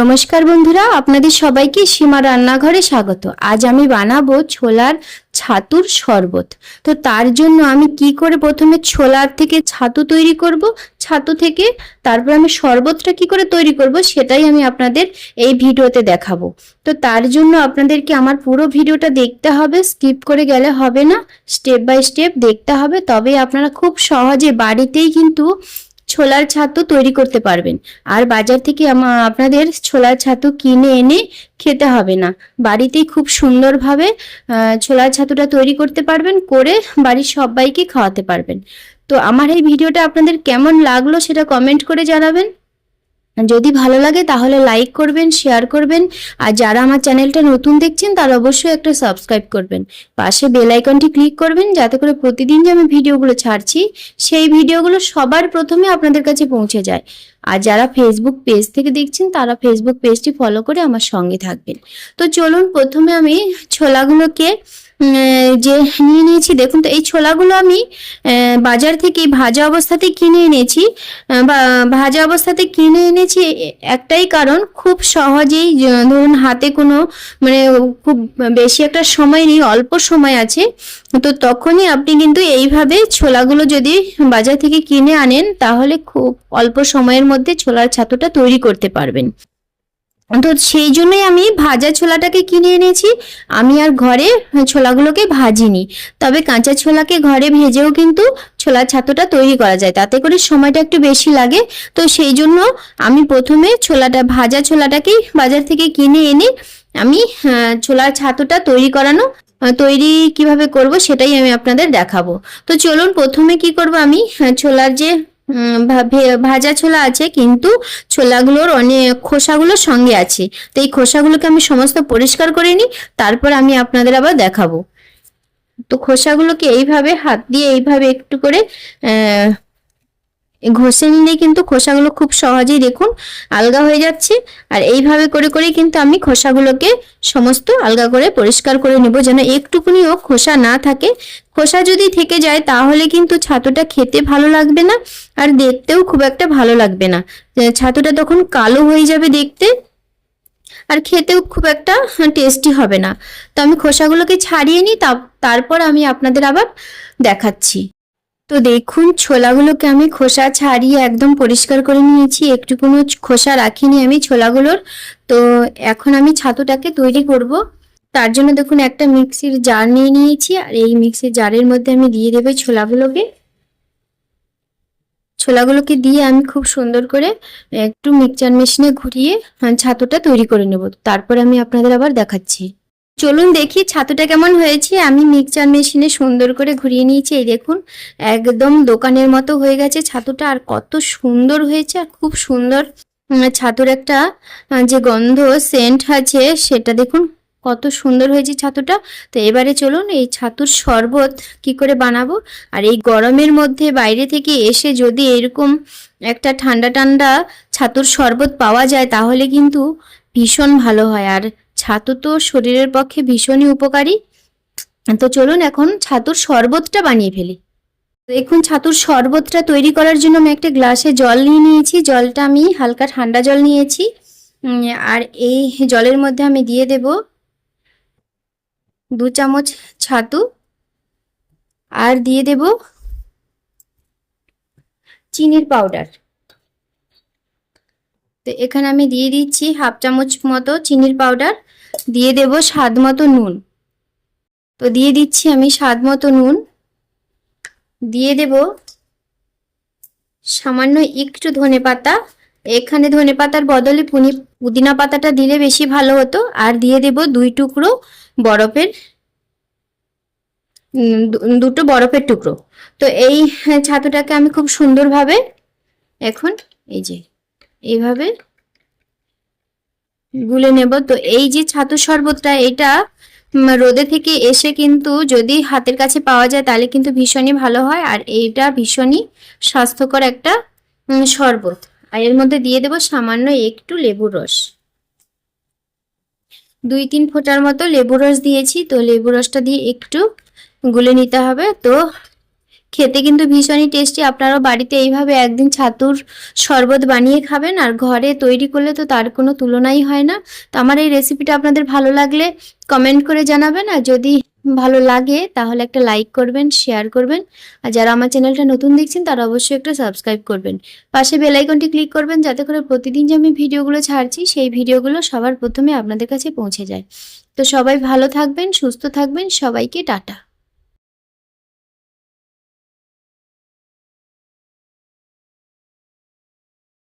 নমস্কার বন্ধুরা, আপনাদের সবাইকে সীমা রান্নাঘরে স্বাগত। আজ আমি বানাবো ছোলার ছাতুর শরবত। তো তার জন্য আমি কি করে প্রথমে ছোলার থেকে ছাতু তৈরি করব, ছাতু থেকে তারপর আমি শরবতটা কি করে তৈরি করব সেটাই আমি আপনাদের এই ভিডিওতে দেখাবো। তো তার জন্য আপনাদেরকে আমার পুরো ভিডিওটা দেখতে হবে, স্কিপ করে গেলে হবে না, স্টেপ বাই স্টেপ দেখতে হবে। তবে আপনারা খুব সহজে বাড়িতেই কিন্তু ছোলার ছাতু তৈরি করতে পারবেন। আর বাজার থেকে আপনাদের ছোলার ছাতু কিনে এনে খেতে হবে না। বাড়িতেই খুব সুন্দরভাবে ছোলার ছাতুটা তৈরি করতে পারবেন, করে বাড়ির সবাইকে খাওয়াতে পারবেন। তো আমার এই ভিডিওটা আপনাদের কেমন লাগল সেটা কমেন্ট করে জানাবেন। যদি ভালো লাগে তাহলে লাইক করবেন শেয়ার করবেন, আর যারা আমার চ্যানেলটা নতুন দেখছেন তারা অবশ্যই একটা সাবস্ক্রাইব করবেন। পাশে বেল আইকনটি ক্লিক করবেন, যাতে করে প্রতিদিন যে আমি ভিডিওগুলো ছাড়ছি, সেই ভিডিওগুলো সবার প্রথমে আপনাদের কাছে পৌঁছে যায়। আর যারা ফেসবুক পেজ থেকে দেখছেন, তারা ফেসবুক পেজটি ফলো করে আমার সঙ্গে থাকবেন। তো চলুন, প্রথমে আমি ছোলাগুলোকে যে নিয়ে নিয়েছি, দেখুন তো, এই ছোলাগুলো আমি বাজার থেকে ভাজা অবস্থাতে কিনে এনেছি। বা, ভাজা অবস্থাতে কিনে এনেছি একটাই কারণ, খুব সহজেই ধরুন হাতে কোনো মানে খুব বেশি একটা সময় নেই, অল্প সময় আছে, তো তখনই আপনি কিন্তু এইভাবে ছোলাগুলো যদি বাজার থেকে কিনে আনেন, তাহলে খুব অল্প সময়ের মধ্যে ছোলার ছাতুটা তৈরি করতে পারবেন। তো সেই জন্যই আমি ভাজা ছোলাটাকে কিনে এনেছি। আমি আর ঘরে ছোলাগুলোকে ভাজিনি। তবে কাঁচা ছোলাকে ঘরে ভেজেও কিন্তু ছোলার ছাতুটা তৈরি করা যায়। তাতে করে সময়টা একটু বেশি লাগে। তো সেই জন্য আমি প্রথমে ছোলাটা, ভাজা ছোলাটাকেই বাজার থেকে কিনে এনে আমি ছোলার ছাতুটা তৈরি করানো তৈরি কীভাবে করব সেটাই আমি আপনাদের দেখাবো। তো চলুন প্রথমে কি করব আমি ছোলার যে ভাজা ছোলা আছে, কিন্তু ছোলাগুলোর অনেক খোসাগুলোর সঙ্গে আছে। তো এই খোসাগুলোকে আমি সমস্ত পরিষ্কার করে নিই, তারপর আমি আপনাদের আবার দেখাবো। তো খোসাগুলোকে এইভাবে, হাত দিয়ে এইভাবে একটু করে ঘষে নিলে কিন্তু খোসাগুলো খুব সহজেই দেখুন আলগা হয়ে যাচ্ছে। আর এইভাবে করে করে কিন্তু আমি খোসাগুলোকে সমস্ত আলগা করে পরিষ্কার করে নেব যেন একটুকুনিও খোসা না থাকে। খোসা যদি থেকে যায় তাহলে কিন্তু ছাতুটা খেতে ভালো লাগবে না আর দেখতেও খুব একটা ভালো লাগবে না। ছাতুটা তখন কালো হয়ে যাবে দেখতে আর খেতেও খুব একটা টেস্টি হবে না। তো আমি খোসাগুলোকে ছাড়িয়ে নিই তারপর আমি আপনাদের আবার দেখাচ্ছি। তো দেখুন, ছোলাগুলোকে আমি খোসা ছাড়িয়ে একদম পরিষ্কার করে নিয়েছি। একটু কোনো খোসা রাখিনি আমি ছোলাগুলোর। তো এখন আমি ছাতুটাকে তৈরি করব। তার জন্য দেখুন, একটা মিক্সির জার নিয়ে নিয়েছি। আর এই মিক্সির জারের মধ্যে আমি দিয়ে দেবো ছোলাগুলোকে। ছোলাগুলোকে দিয়ে আমি খুব সুন্দর করে একটু মিক্সচার মেশিনে ঘুরিয়ে ছাতুটা তৈরি করে নেব। তারপর আমি আপনাদের আবার দেখাচ্ছি। চলুন দেখি ছাতুটা কেমন হয়েছে। আমি মিক্সচার মেশিনে সুন্দর করে ঘুরিয়ে নিয়েছি, এই দেখুন, একদম দোকানের মতো হয়ে গেছে ছাতুটা। আর কত সুন্দর হয়েছে, আর খুব সুন্দর ছাতুর একটা যে গন্ধ সেন্ট আছে, সেটা দেখুন, কত সুন্দর হয়েছে ছাতুটা। তো এবারে চলুন, এই ছাতুর শরবত কি করে বানাবো? আর এই গরমের মধ্যে বাইরে থেকে এসে যদি এরকম একটা ঠান্ডা ঠান্ডা ছাতুর শরবত পাওয়া যায়, তাহলে কিন্তু ভীষণ ভালো হয়। আর ছাতু তো শরীরের পক্ষে ভীষণই উপকারী। তো চলুন এখন ছাতুর শরবতটা বানিয়ে ফেলি। দেখুন ছাতুর শরবতটা তৈরি করার জন্য আমি একটা গ্লাসে জল নিয়ে নিয়েছি। জলটা আমি হালকা ঠান্ডা জল নিয়েছি। আর এই জলের মধ্যে আমি দিয়ে দেব দু চামচ ছাতু। আর দিয়ে দেব চিনির পাউডার। তো এখানে আমি দিয়ে দিচ্ছি হাফ চামচ মতো চিনির পাউডার, দিয়ে দেব স্বাদ মতো নুন। তো দিয়ে দিচ্ছি আমি স্বাদ মতো নুন। দিয়ে দেব সামান্য একটু ধনে পাতা। এখানে ধনে পাতার বদলে পুনি, পুদিনা পাতাটা দিলে বেশি ভালো হতো। আর দিয়ে দেব দুই টুকরো বরফের দুটো বরফের টুকরো। তো এই ছাতুটাকে আমি খুব সুন্দরভাবে এখন, এই যে এইভাবে গুলে নেব। তো এই যে ছাতু শরবতটা, এটা রোদে থেকে এসে কিন্তু যদি হাতের কাছে পাওয়া যায়, তাহলে কিন্তু ভীষণই ভালো হয়। আর এইটা ভীষণই স্বাস্থ্যকর একটা শরবত। আর এর মধ্যে দিয়ে দেবো সামান্য একটু লেবুর রস। দুই তিন ফোঁটার মতো লেবু রস দিয়েছি। তো লেবু রসটা দিয়ে একটু গুলে নিতে হবে। তো খেতে কিন্তু ভীষণই টেস্টি আপনারাও বাড়িতে এইভাবে একদিন ছাতুর শরবত বানিয়ে খাবেন আর ঘরে তৈরি করলে তো তার কোনো তুলনাই হয় না। তো আমার এই রেসিপিটা আপনাদের ভালো লাগলে কমেন্ট করে জানাবেন। আর যদি ভালো লাগে, তাহলে একটা লাইক করবেন শেয়ার করবেন। আর যারা আমার চ্যানেলটা নতুন দেখছেন, তারা অবশ্যই একটা সাবস্ক্রাইব করবেন। পাশে বেল আইকনটি ক্লিক করবেন, যাতে করে প্রতিদিন যে আমি ভিডিওগুলো ছাড়ছি, সেই ভিডিওগুলো সবার প্রথমে আপনাদের কাছে পৌঁছে যায়। তো সবাই ভালো থাকবেন, সুস্থ থাকবেন, সবাইকে টাটা।